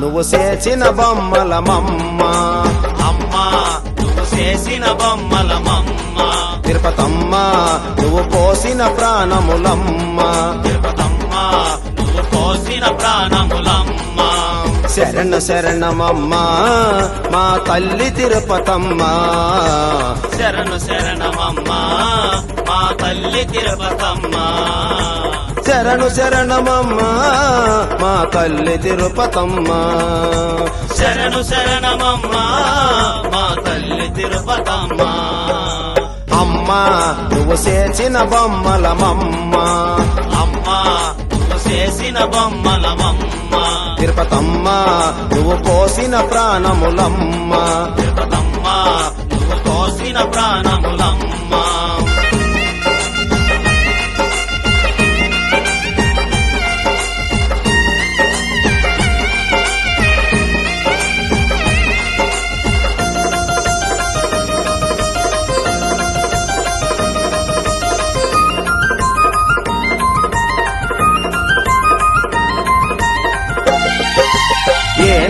నువ్వు చేసిన బొమ్మలమమ్మ అమ్మా నువ్వు చేసిన బొమ్మలమమ్మ తిరుపతమ్మ నువ్వు పోసిన ప్రాణములమ్మ. తిరుపతమ్మ నువ్వు పోసిన ప్రాణములమ్మ. శరణ శరణమమ్మ మా తల్లి తిరుపతమ్మ. శరణు శరణమమ్మ మా తల్లి తిరుపతమ్మ. శరణు శరణమమ్మ మా తల్లి తిరుపతమ్మ. శరణు శరణమమ్మ మా తల్లి తిరుపతమ్మ. అమ్మా నువ్వు చేసిన బొమ్మలమమ్మ. అమ్మా నువ్వు చేసిన బొమ్మలమమ్మ. తిరుపతమ్మ నువ్వు పోసిన ప్రాణములమ్మ. తిరుపతమ్మ నువ్వు కోసిన ప్రాణములమ్మ.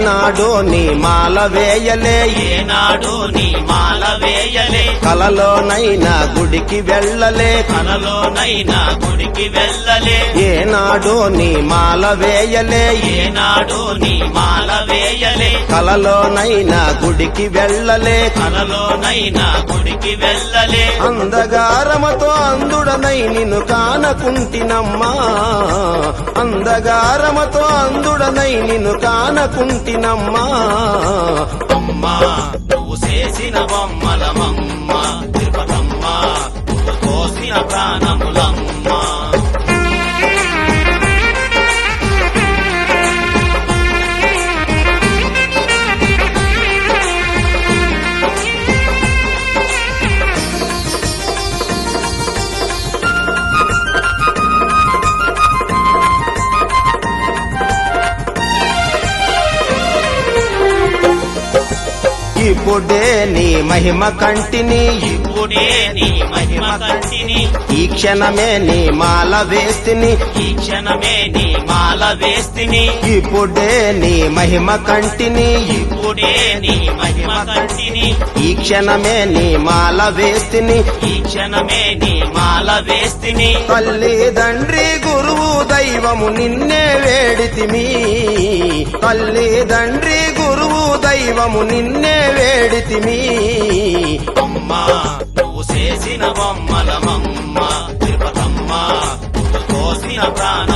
ఏనాడో నీ మాల వేయలే. ఏనాడు నీ మాల వేయలే. కలలోనైనా గుడికి వెళ్ళలే. కలలోనైనా గుడికి వెళ్ళలే. ఏనాడో నీ మాల వేయలే. ఏనాడు నీ మాల వేయలే. కలలోనైనా గుడికి వెళ్ళలే. కలలోనైనా గుడికి వెళ్ళలే. అందగారమతో అందుడనై నిన్ను కానకుంటినమ్మా. అందగారమతో అందుడనై నిన్ను చేసినమ్మా అమ్మా నువ్వు చేసిన బొమ్మల మమ్మ తిరుపతమ్మ నువ్వు కోసిన ప్రాణములమ్మ ఇప్పుడే నీ మహిమ కంటిని. ఇప్పుడే నీ మహిమ కంటిని. ఈ క్షణమే నీ మాల వేస్తిని. ఈ క్షణమే నీ మాల వేస్తిని. ఇప్పుడే నీ మహిమ కంటిని. ఇప్పుడే నీ మహిమ కంటిని. ఈ క్షణమే నీ మాల వేస్తిని. ఈ క్షణమే నీ మాల వేస్తిని. తల్లి తండ్రి గురువు దైవము నిన్నే వేడితిమి. తల్లి తండ్రి గురువు దైవము నిన్నే వేడితిమి. అమ్మా నువ్వు చేసిన బొమ్మలమమ్మ తిరుపతమ్మ నువ్వు కోసిన ప్రాణములమ్మ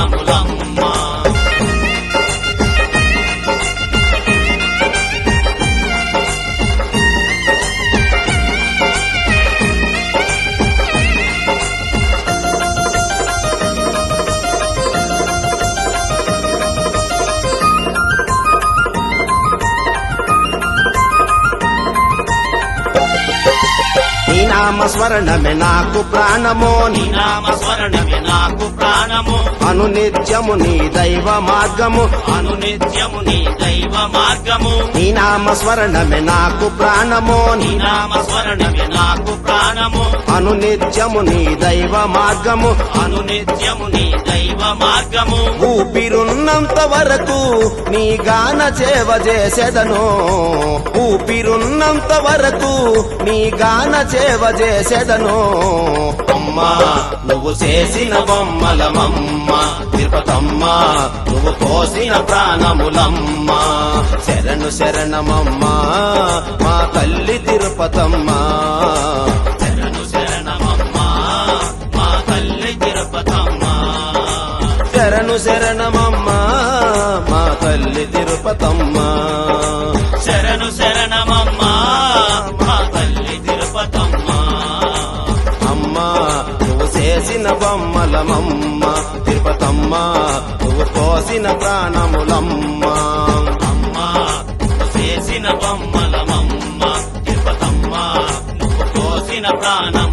నామ స్మరణమే నాకు ప్రాణమో నీ నామ స్మరణమే నాకు ప్రాణమో. అనునిత్యము నీ దైవ మార్గము. అనునిత్యము నీ దైవ మార్గము. నీ నామ స్మరణమే నాకు ప్రాణమో. నీ నామ స్మరణమే నాకు ప్రాణము. అనునిత్యము నీ దైవ మార్గము. అనునిత్యము నీ దైవ మార్గము. ఊపిరున్నంత వరకు నీ గాన చేవ చేసెదను. ఊపిరున్నంత వరకు నీ గాన చేవ చేసెదను. అమ్మా నువ్వు చేసిన బొమ్మలమమ్మ తిరుపతమ్మ నువ్వు కోసిన ప్రాణములమ్మ. శరణు శరణమమ్మ మా తల్లి తిరుపతమ్మ. శరణు శరణమమ్మ మా తల్లి తిరుపతమ్మ. శరణు శరణమమ్మ మా తల్లి తిరుపతమ్మ. శరణు శరణమమ్మ మా తల్లి తిరుపతమ్మ. అమ్మా నువ్వు చేసిన బొమ్మలమమ్మ. తిరుపతమ్మ నువ్వు పోసిన ప్రాణములమ్మ. అమ్మా చేసిన బొమ్మలమమ్మ తిరుపతమ్మ నువ్వు పోసిన ప్రాణం.